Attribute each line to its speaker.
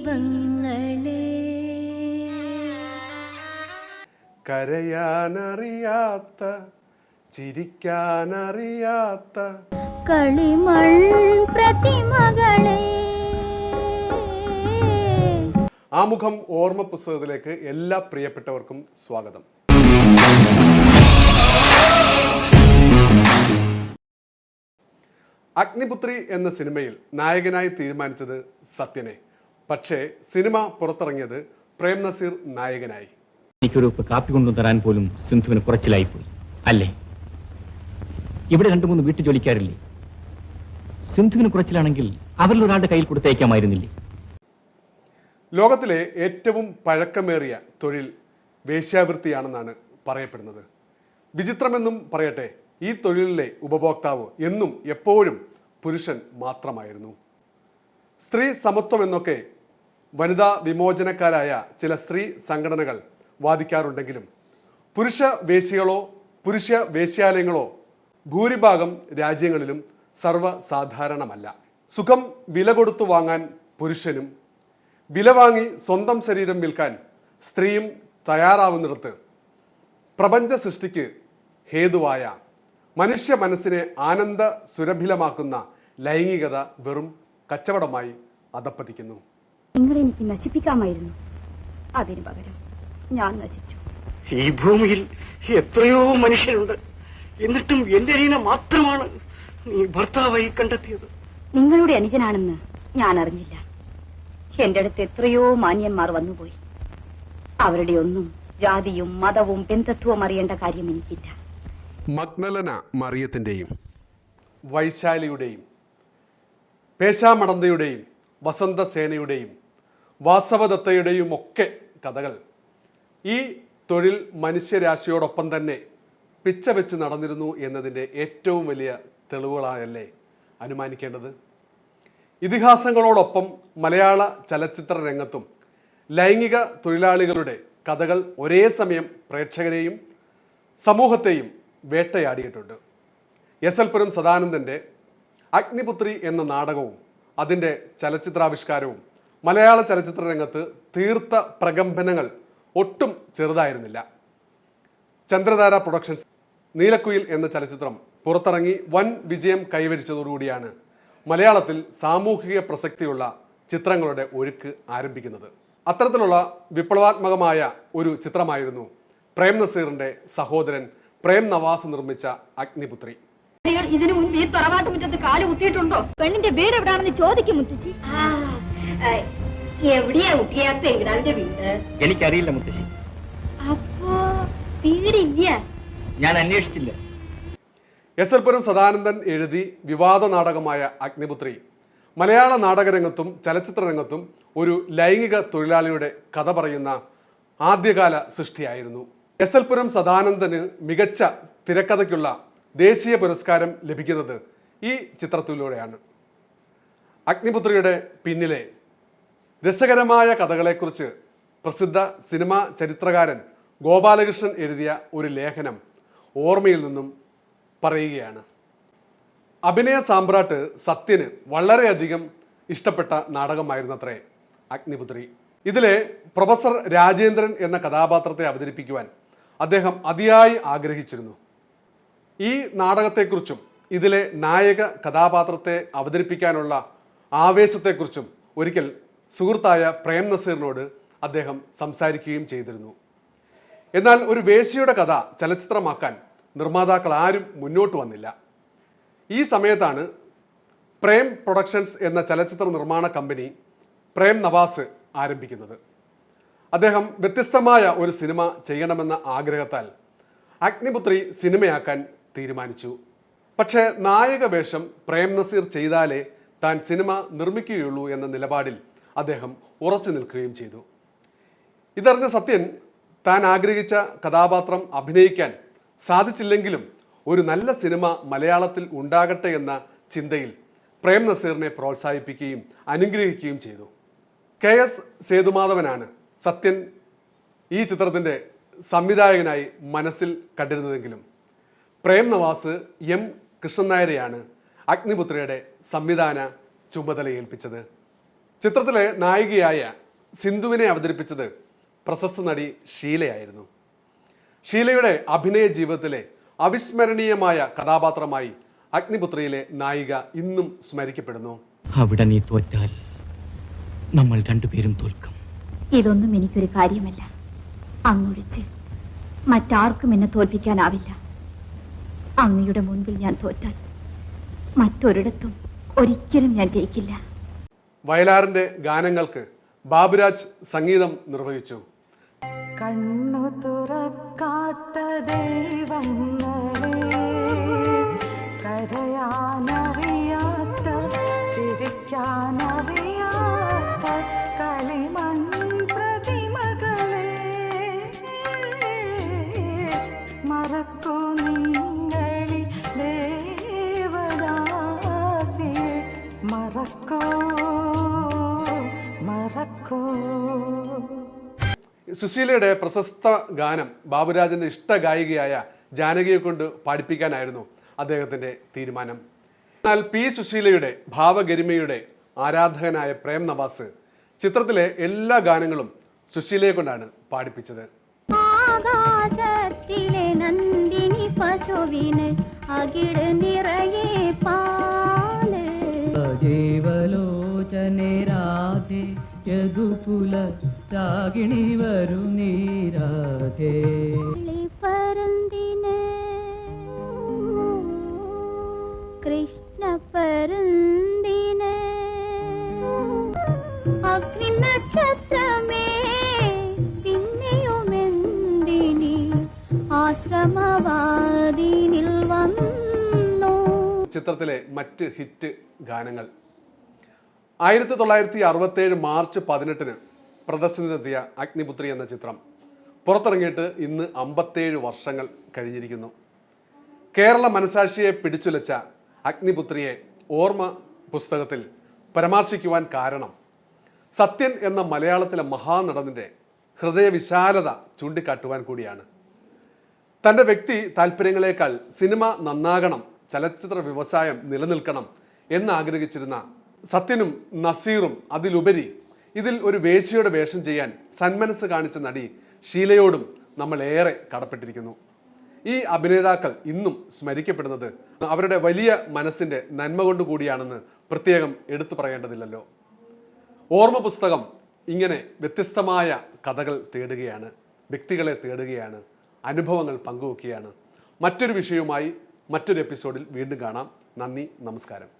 Speaker 1: ദീപങ്ങളെ
Speaker 2: കരയാനറിയാത്ത ചിരിക്കാനറിയാത്ത.
Speaker 1: കളിമൺ പ്രതിമകളെ.
Speaker 2: ആമുഖം ഓർമ്മ പുസ്തകത്തിലേക്ക് എല്ലാ പ്രിയപ്പെട്ടവർക്കും സ്വാഗതം. അഗ്നിപുത്രി എന്ന സിനിമയിൽ നായകനായി തീരുമാനിച്ചത് സത്യനെ. പക്ഷേ സിനിമ പുറത്തിറങ്ങിയത് പ്രേം നസീർ നായകനായി.
Speaker 3: എനിക്കൊരു കാപ്പി കൊണ്ടു തരാൻ പോലും സിന്ധുവിന് കുറച്ചിലായിപ്പോയി. അല്ലേ? ഇവിടെ രണ്ടു മൂന്ന് വീട്ടു ജോലിക്കാരില്ലേ സിന്ധുവിന് കുറച്ചിലാണെങ്കിൽ അവരിൽ ഒരാളുടെ കയ്യിൽ കൊടുത്തയക്കാമായിരുന്നില്ലേ?
Speaker 2: ലോകത്തിലെ ഏറ്റവും പഴക്കമേറിയ തൊഴിൽ വേശ്യാവൃത്തിയാണെന്നാണ് പറയപ്പെടുന്നത്. വിചിത്രമെന്നും പറയട്ടെ ഈ തൊഴിലിലെ ഉപഭോക്താവ് എന്നും എപ്പോഴും പുരുഷൻ മാത്രമായിരുന്നു. സ്ത്രീ സമത്വം എന്നൊക്കെ വനിതാ വിമോചനക്കാരായ ചില സ്ത്രീ സംഘടനകൾ വാദിക്കാറുണ്ടെങ്കിലും പുരുഷ വേശ്യകളോ പുരുഷ വേശ്യാലയങ്ങളോ ഭൂരിഭാഗം രാജ്യങ്ങളിലും സർവസാധാരണമല്ല. സുഖം വില കൊടുത്തു വാങ്ങാൻ പുരുഷനും വില വാങ്ങി സ്വന്തം ശരീരം വിൽക്കാൻ സ്ത്രീയും തയ്യാറാവുന്നിടത്ത് പ്രപഞ്ച സൃഷ്ടിക്ക് ഹേതുവായ മനുഷ്യ മനസ്സിനെ ആനന്ദ സുരഭിലമാക്കുന്ന ലൈംഗികത വെറും കച്ചവടമായി അധപ്പതിക്കുന്നു
Speaker 4: നിങ്ങൾ എനിക്ക് നശിപ്പിക്കാമായിരുന്നു. അതിനു പകരം ഞാൻ നശിച്ചു.
Speaker 5: ഈ ഭൂമിയിൽ എത്രയോ മനുഷ്യരുണ്ട്. എന്നിട്ടും എന്റെ അനിയനെ മാത്രമാണ് നീ ഭർത്താവായി കണ്ടെത്തിയത്.
Speaker 4: നിങ്ങളുടെ അനുജനാണെന്ന് ഞാൻ അറിഞ്ഞില്ല. എന്റെ അടുത്ത് എത്രയോ മാന്യന്മാർ വന്നുപോയി. അവരുടെ ഒന്നും ജാതിയും മതവും ബന്ധത്വവും അറിയേണ്ട കാര്യം എനിക്കില്ല.
Speaker 2: മഗ്നലന മറിയത്തിന്റെയും വൈശാലിയുടെയും പേശാമടന്തയുടെയും വസന്തസേനയുടെയും വാസവദത്തയുടെയും ഒക്കെ കഥകൾ. ഈ തൊഴിൽ മനുഷ്യരാശിയോടൊപ്പം തന്നെ പിച്ച വെച്ച് നടന്നിരുന്നു എന്നതിന്റെ ഏറ്റവും വലിയ തെളിവുകളായല്ലേ അനുമാനിക്കേണ്ടത്? ഇതിഹാസങ്ങളോടൊപ്പം മലയാള ചലച്ചിത്ര രംഗത്തും ലൈംഗിക തൊഴിലാളികളുടെ കഥകൾ ഒരേ സമയം പ്രേക്ഷകരെയും സമൂഹത്തെയും വേട്ടയാടിയിട്ടുണ്ട്. എസ് എൽ പുരം സദാനന്ദന്റെ അഗ്നിപുത്രി എന്ന നാടകവും അതിന്റെ ചലച്ചിത്രാവിഷ്കാരവും മലയാള ചലച്ചിത്ര രംഗത്ത് തീർത്ത പ്രകമ്പനങ്ങൾ ഒട്ടും ചെറുതായിരുന്നില്ല. ചന്ദ്രധാര പ്രൊഡക്ഷൻസ് നീലക്കുയിൽ എന്ന ചലച്ചിത്രം പുറത്തിറങ്ങി വൻ വിജയം കൈവരിച്ചതോടുകൂടിയാണ് മലയാളത്തിൽ സാമൂഹിക പ്രസക്തിയുള്ള ചിത്രങ്ങളുടെ ഒഴുക്ക് ആരംഭിക്കുന്നത്. അത്തരത്തിലുള്ള വിപ്ലവാത്മകമായ ഒരു ചിത്രമായിരുന്നു പ്രേം നസീറിന്റെ സഹോദരൻ പ്രേം നവാസ് നിർമ്മിച്ച അഗ്നിപുത്രി.
Speaker 4: ഇതിനു മുൻപ് ഈ തറവാട്ട് മുറ്റത്ത് കാൽ കുത്തിയിട്ടുണ്ടോ? പെണ്ണിന്റെ വീട് എവിടാണെന്ന് ചോദിക്കും മുത്തശ്ശി.
Speaker 6: എവിടെയാ കുട്ടിയാ? പെങ്കിടാവിന്റെ വീട്.
Speaker 3: എനിക്കറിയില്ല മുത്തശ്ശി.
Speaker 6: അപ്പോ വീടില്ല?
Speaker 3: ഞാൻ അന്വേഷിച്ചില്ല.
Speaker 2: എസ് എൽ പുരം സദാനന്ദൻ എഴുതി വിവാദ നാടകമായ അഗ്നിപുത്രി. മലയാള നാടകരംഗത്തും ചലച്ചിത്ര രംഗത്തും ഒരു ലൈംഗിക തൊഴിലാളിയുടെ കഥ പറയുന്ന ആദ്യകാല സൃഷ്ടിയായിരുന്നു. എസ് എൽ പുരം സദാനന്ദന് മികച്ച തിരക്കഥയ്ക്കുള്ള ദേശീയ പുരസ്കാരം ലഭിക്കുന്നത് ഈ ചിത്രത്തിലൂടെയാണ്. അഗ്നിപുത്രിയുടെ പിന്നിലെ രസകരമായ കഥകളെക്കുറിച്ച് പ്രസിദ്ധ സിനിമാ ചരിത്രകാരൻ ഗോപാലകൃഷ്ണൻ എഴുതിയ ഒരു ലേഖനം ഓർമ്മയിൽ നിന്നും പറയുകയാണ്. അഭിനയ സാമ്പ്രാട്ട് സത്യന് വളരെയധികം ഇഷ്ടപ്പെട്ട നാടകമായിരുന്നത്രേ അഗ്നിപുത്രി. ഇതിലെ പ്രൊഫസർ രാജേന്ദ്രൻ എന്ന കഥാപാത്രത്തെ അവതരിപ്പിക്കുവാൻ അദ്ദേഹം അതിയായി ആഗ്രഹിച്ചിരുന്നു. ഈ നാടകത്തെക്കുറിച്ചും ഇതിലെ നായക കഥാപാത്രത്തെ അവതരിപ്പിക്കാനുള്ള ആവേശത്തെക്കുറിച്ചും ഒരിക്കൽ സുഹൃത്തായ പ്രേം നസീറിനോട് അദ്ദേഹം സംസാരിക്കുകയും ചെയ്തിരുന്നു. എന്നാൽ ഒരു വേശിയുടെ കഥ ചലച്ചിത്രമാക്കാൻ നിർമ്മാതാക്കൾ ആരും മുന്നോട്ട് വന്നില്ല. ഈ സമയത്താണ് പ്രേം പ്രൊഡക്ഷൻസ് എന്ന ചലച്ചിത്ര നിർമ്മാണ കമ്പനി പ്രേം നവാസ് ആരംഭിക്കുന്നത്. അദ്ദേഹം വ്യത്യസ്തമായ ഒരു സിനിമ ചെയ്യണമെന്ന ആഗ്രഹത്താൽ അഗ്നിപുത്രി സിനിമയാക്കാൻ തീരുമാനിച്ചു. പക്ഷേ നായക വേഷം പ്രേം നസീർ ചെയ്താലേ താൻ സിനിമ നിർമ്മിക്കുകയുള്ളൂ എന്ന നിലപാടിൽ അദ്ദേഹം ഉറച്ചു നിൽക്കുകയും ചെയ്തു. ഇതറിഞ്ഞ സത്യൻ താൻ ആഗ്രഹിച്ച കഥാപാത്രം അഭിനയിക്കാൻ സാധിച്ചില്ലെങ്കിലും ഒരു നല്ല സിനിമ മലയാളത്തിൽ ഉണ്ടാകട്ടെ എന്ന ചിന്തയിൽ പ്രേം നസീറിനെ പ്രോത്സാഹിപ്പിക്കുകയും അനുഗ്രഹിക്കുകയും ചെയ്തു. കെ എസ് സേതുമാധവനാണ് സത്യൻ ഈ ചിത്രത്തിന്റെ സംവിധായകനായി മനസ്സിൽ കണ്ടിരുന്നതെങ്കിലും പ്രേം നവാസ് എം കൃഷ്ണൻ നായരെയാണ് അഗ്നിപുത്രയുടെ സംവിധാന ചുമതല ഏൽപ്പിച്ചത്. ചിത്രത്തിലെ നായികയായ സിന്ധുവിനെ അവതരിപ്പിച്ചത് പ്രശസ്ത നടി ഷീലയായിരുന്നു. ഷീലയുടെ അഭിനയ ജീവിതത്തിലെ അവിസ്മരണീയമായ കഥാപാത്രമായി അഗ്നിപുത്രയിലെ നായിക ഇന്നും സ്മരിക്കപ്പെടുന്നു.
Speaker 3: അവിടെ നീ തോറ്റാൽ നമ്മൾ രണ്ടുപേരും തോൽക്കും.
Speaker 1: ഇതൊന്നും എനിക്കൊരു കാര്യമല്ല. അങ്ങൊഴിച്ച് മറ്റാർക്കും എന്നെ തോൽപ്പിക്കാനാവില്ല. അങ്ങയുടെ മുൻപിൽ ഞാൻ തോറ്റാൽ മറ്റൊരിടത്തും ഒരിക്കലും ഞാൻ ജയിക്കില്ല.
Speaker 2: വയലാറിന്റെ ഗാനങ്ങൾക്ക് ബാബുരാജ് സംഗീതം നിർവഹിച്ചു.
Speaker 7: കണ്ണു തുറക്കാത്ത ദൈവങ്ങളെ കരയാനറിയാത്ത ചിരിക്കാനറിയാത്ത
Speaker 2: സുശീലയുടെ പ്രശസ്ത ഗാനം ബാബുരാജന്റെ ഇഷ്ട ഗായികയായ ജാനകിയെ കൊണ്ട് പാടിപ്പിക്കാനായിരുന്നു അദ്ദേഹത്തിന്റെ തീരുമാനം. എന്നാൽ പി സുശീലയുടെ ഭാവഗരിമയുടെ ആരാധകനായ പ്രേം നവാസ് ചിത്രത്തിലെ എല്ലാ ഗാനങ്ങളും സുശീലയെ കൊണ്ടാണ് പാടിപ്പിച്ചത്.
Speaker 1: ആകാശത്തിലെ നന്ദിനി പശുവിന് അകിട് നിറയെ പാൽ.
Speaker 8: ജീവലോചനെ രാധേ യദുകുല രാഗിണി വരു നീരാധേ
Speaker 1: പരുന്തിന് കൃഷ്ണ പരുന്തിന് അഗ്നി നക്ഷത്രമേ പിന്നെയുമെന്തിനി ആശ്രമവാദിനിൽ വന്നു.
Speaker 2: ചിത്രത്തിലെ മറ്റ് ഹിറ്റ് ഗാനങ്ങൾ. ആയിരത്തി തൊള്ളായിരത്തി അറുപത്തേഴ് മാർച്ച് പതിനെട്ടിന് പ്രദർശനത്തിലെത്തിയ അഗ്നിപുത്രി എന്ന ചിത്രം പുറത്തിറങ്ങിയിട്ട് ഇന്ന് അമ്പത്തേഴ് വർഷങ്ങൾ കഴിഞ്ഞിരിക്കുന്നു. കേരള മനസാക്ഷിയെ പിടിച്ചുലച്ച അഗ്നിപുത്രിയെ ഓർമ്മ പുസ്തകത്തിൽ പരാമർശിക്കുവാൻ കാരണം സത്യൻ എന്ന മലയാളത്തിലെ മഹാനടനിന്റെ ഹൃദയവിശാലത ചൂണ്ടിക്കാട്ടുവാൻ കൂടിയാണ്. തന്റെ വ്യക്തി താല്പര്യങ്ങളെക്കാൾ സിനിമ നന്നാകണം ചലച്ചിത്ര വ്യവസായം നിലനിൽക്കണം എന്നാഗ്രഹിച്ചിരുന്ന സത്യനും നസീറും അതിലുപരി ഇതിൽ ഒരു വേശ്യയുടെ വേഷം ചെയ്യാൻ സന്മനസ് കാണിച്ച നടി ഷീലയോടും നമ്മൾ ഏറെ കടപ്പെട്ടിരിക്കുന്നു. ഈ അഭിനേതാക്കൾ ഇന്നും സ്മരിക്കപ്പെടുന്നത് അവരുടെ വലിയ മനസ്സിന്റെ നന്മ കൊണ്ട് കൂടിയാണെന്ന് പ്രത്യേകം എടുത്തു പറയേണ്ടതില്ലല്ലോ. ഓർമ്മ പുസ്തകം ഇങ്ങനെ വ്യത്യസ്തമായ കഥകൾ തേടുകയാണ് വ്യക്തികളെ തേടുകയാണ് അനുഭവങ്ങൾ പങ്കുവെക്കുകയാണ്. മറ്റൊരു വിഷയവുമായി മറ്റൊരു എപ്പിസോഡിൽ വീണ്ടും കാണാം. നന്ദി നമസ്കാരം.